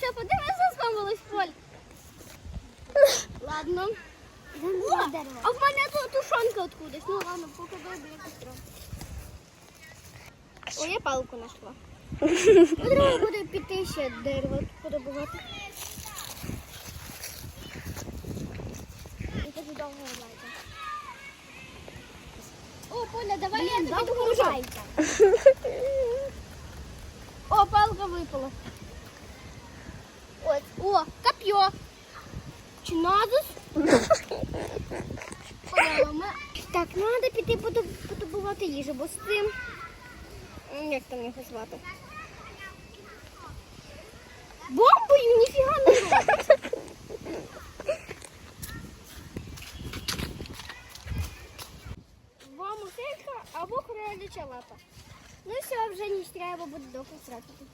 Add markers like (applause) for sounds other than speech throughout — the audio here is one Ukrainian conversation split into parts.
Все, подивися, спамилось поль. Ладно. О, а в мене тут тушонка откудись. Ну ладно, поки добре якось трохи. О, я палку знайшла. (laughs) Ну, Треба буде піти ще дерево подобувати. І тоді довго лайка. О, Поля, давай я тобі допоможу. О, палка випала. Ось. О, коп'є. Чи надус? Так, треба піти подобувати їжу, бо з цим. Як там його звати? Бомбою ніфіга не робиться. Два муселька або кроляча лапа. Ну все, вже ніч треба буде довго втратити.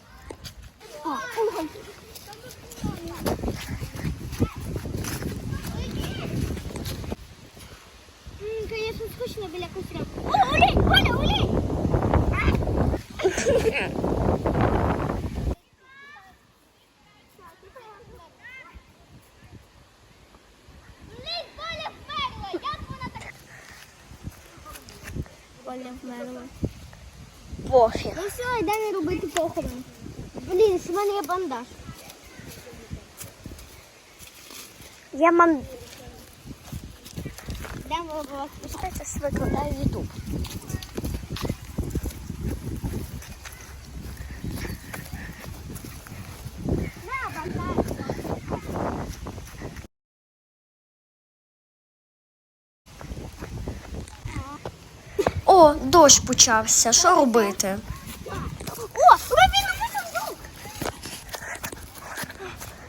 Скучно біля костря. О, олень, Оля, олень! Оля вмерла. Пофіг. Ну все, йдемо робити похорон. Блін, в мене є бандаж. Я мам В зараз викладаю Ютуб. О, дощ почався. Що робити? О, Рубіна, ми сундук!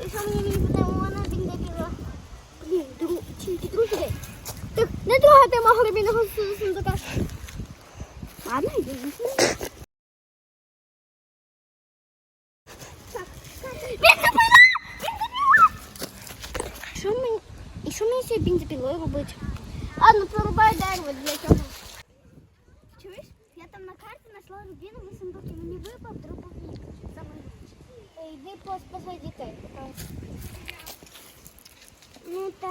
І що мені не буде, вона бінда біла. Блін, друг, тільки друзі. Так, не трогайте мого рубіного су- сундука. Ладно, йдемо. Що мені, і що мені цією бензопилою робити? Ладно, прорубай дерево для цього. Чуєш? Я там на карті знайшла рубіновий сундук і мені випав дробовик. Лучше. Йди поспасай дітей. Ну так.